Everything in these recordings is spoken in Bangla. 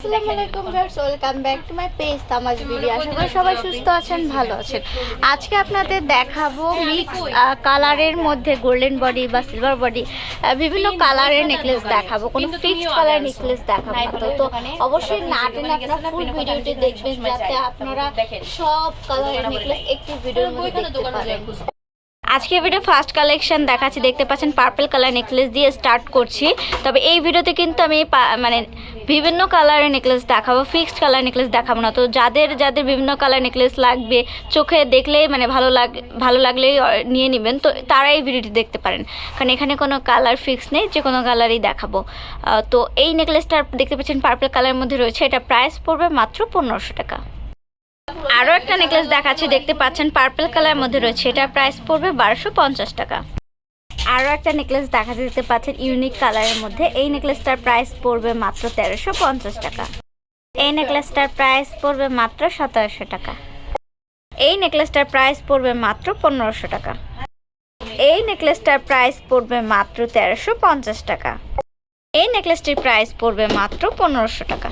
আসসালামু আলাইকুম viewers welcome back to my page তামাজ video আশা করি সবাই সুস্থ আছেন ভালো আছেন। আজকে আপনাদের দেখাবো মিক্স কালারের মধ্যে গোল্ডেন বডি বা সিলভার বডি বিভিন্ন কালারের নেকলেস দেখাবো। কোনো কালার নেকলেস দেখাবো তো তো অবশ্যই না টেনে আপনারা ফুল ভিডিওটি দেখবেন যাতে আপনারা সব কালারের নেকলেস একটি ভিডিওর মধ্যে দেখতে পারেন আজকে ভিডিও ফার্স্ট কালেকশন দেখাচ্ছি। দেখতে পাচ্ছেন পার্পল কালার নেকলেস দিয়ে স্টার্ট করছি। তবে এই ভিডিওতে কিন্তু আমি মানে বিভিন্ন কালারের নেকলেস দেখাবো ফিক্সড কালার নেকলেস দেখাবো না। তো যাদের যাদের বিভিন্ন কালার নেকলেস লাগবে, চোখে দেখলেই মানে ভালো লাগ, ভালো লাগলেই নিয়ে নেবেন। তো তারা এই ভিডিওটি দেখতে পারেন। কারণ এখানে কোনো কালার ফিক্স নেই, যে কোনো কালারই দেখাবো। তো এই নেকলেসটা দেখতে পাচ্ছেন পার্পল কালারের মধ্যে রয়েছে। এটা প্রাইস পড়বে মাত্র পনেরোশো টাকা। আরও একটা নেকলেস দেখাচ্ছি, দেখতে পাচ্ছেন পার্পল কালারের মধ্যে রয়েছে। এটা প্রাইস পড়বে বারোশো পঞ্চাশ টাকা। আরও একটা নেকলেস দেখাতে দেখতে পাচ্ছেন ইউনিক কালারের মধ্যে। এই নেকলেসটার প্রাইস পড়বে মাত্র তেরোশো পঞ্চাশ টাকা। এই নেকলেসটার প্রাইস পড়বে মাত্র সতেরোশো টাকা। এই নেকলেসটার প্রাইস পড়বে মাত্র পনেরোশো টাকা। এই নেকলেসটার প্রাইস পড়বে মাত্র তেরোশো পঞ্চাশ টাকা। এই নেকলেসটির প্রাইস পড়বে মাত্র পনেরোশো টাকা।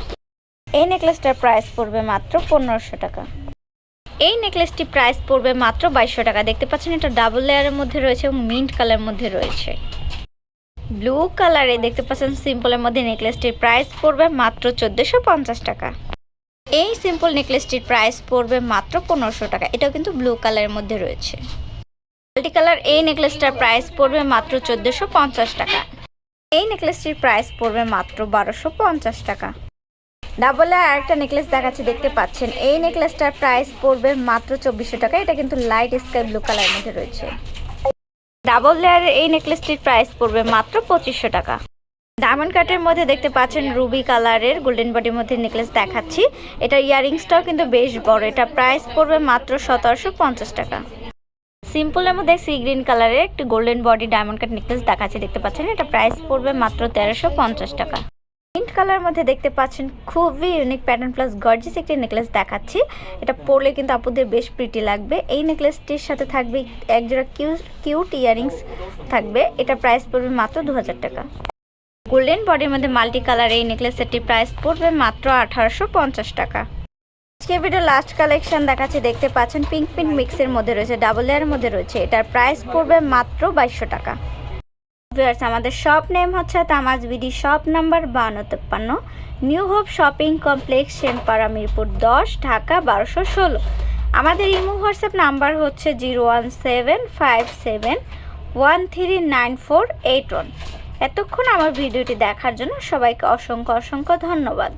এই নেকলেসটার প্রাইস পড়বে মাত্র পনেরোশো টাকা। এই নেকলেসটি প্রাইস পড়বে মাত্র বাইশশো টাকা। দেখতে পাচ্ছেন, এটা ডাবল লেয়ারের মধ্যে রয়েছে এবং মিন্ট কালারের মধ্যে রয়েছে। ব্লু কালারে দেখতে পাচ্ছেন, সিম্পলের মধ্যে নেকলেসটির প্রাইস পড়বে মাত্র চোদ্দোশো পঞ্চাশ টাকা। এই সিম্পল নেকলেসটির প্রাইস পড়বে মাত্র পনেরোশো টাকা। এটাও কিন্তু ব্লু কালারের মধ্যে রয়েছে। মাল্টি কালার এই নেকলেসটার প্রাইস পড়বে মাত্র চোদ্দোশো পঞ্চাশ টাকা। এই নেকলেসটির প্রাইস পড়বে মাত্র বারোশো পঞ্চাশ টাকা। ডাবল আর একটা নেকলেস দেখাচ্ছি, দেখতে পাচ্ছেন। এই নেকলেসটার প্রাইস পড়বে মাত্র চব্বিশশো টাকা। এটা কিন্তু লাইট স্কাই ব্লু কালারের মধ্যে রয়েছে। ডাবল লেয়ারের এই নেকলেসটির প্রাইস পড়বে মাত্র পঁচিশশো টাকা। ডায়মন্ড কাটের মধ্যে দেখতে পাচ্ছেন রুবি কালারের গোল্ডেন বডির মধ্যে নেকলেস দেখাচ্ছি। এটা ইয়ারিংসটাও কিন্তু বেশ বড়। এটা প্রাইস পড়বে মাত্র সতেরোশো পঞ্চাশ টাকা। সিম্পলের মধ্যে সি গ্রিন কালারের একটি golden body diamond cut necklace দেখাচ্ছি, দেখতে পাচ্ছেন। এটা প্রাইস পড়বে মাত্র তেরোশো পঞ্চাশ টাকা। মিন্ট কালার মধ্যে দেখতে পাচ্ছেন খুবই ইউনিক প্যাটার্ন প্লাস গর্জিস একটি নেকলেস দেখাচ্ছি। এটা পরলে কিন্তু আপুদের বেশ প্রিটি লাগবে। এই নেকলেসটির সাথে থাকবে একজোড়া কিউট কিউট ইয়ারিংস থাকবে। এটা প্রাইস পড়বে মাত্র দু হাজার টাকা গোল্ডেন বডির মধ্যে মাল্টি কালার এই নেকলেস সেটটির প্রাইস পড়বে মাত্র আঠারোশো পঞ্চাশ টাকা। আজকে ভিডিও লাস্ট কালেকশন দেখাচ্ছি, দেখতে পাচ্ছেন পিঙ্ক পিঙ্ক মিক্সের মধ্যে রয়েছে ডাবল লেয়ারের মধ্যে রয়েছে। এটার প্রাইস পড়বে মাত্র বাইশশো টাকা। ভিউয়ার্স, আমাদের শপ নেম হচ্ছে তামাজ বিডি শপ নাম্বার বান্ন তেপ্পান্ন, new hope shopping complex Senpara Mirpur দশ, ঢাকা বারোশো ষোলো। আমাদের ইমো হোয়াটসঅ্যাপ নাম্বার হচ্ছে zero one seven five seven one three nine four eight one. এতক্ষণ আমার ভিডিওটি দেখার জন্য সবাইকে অসংখ্য অসংখ্য ধন্যবাদ।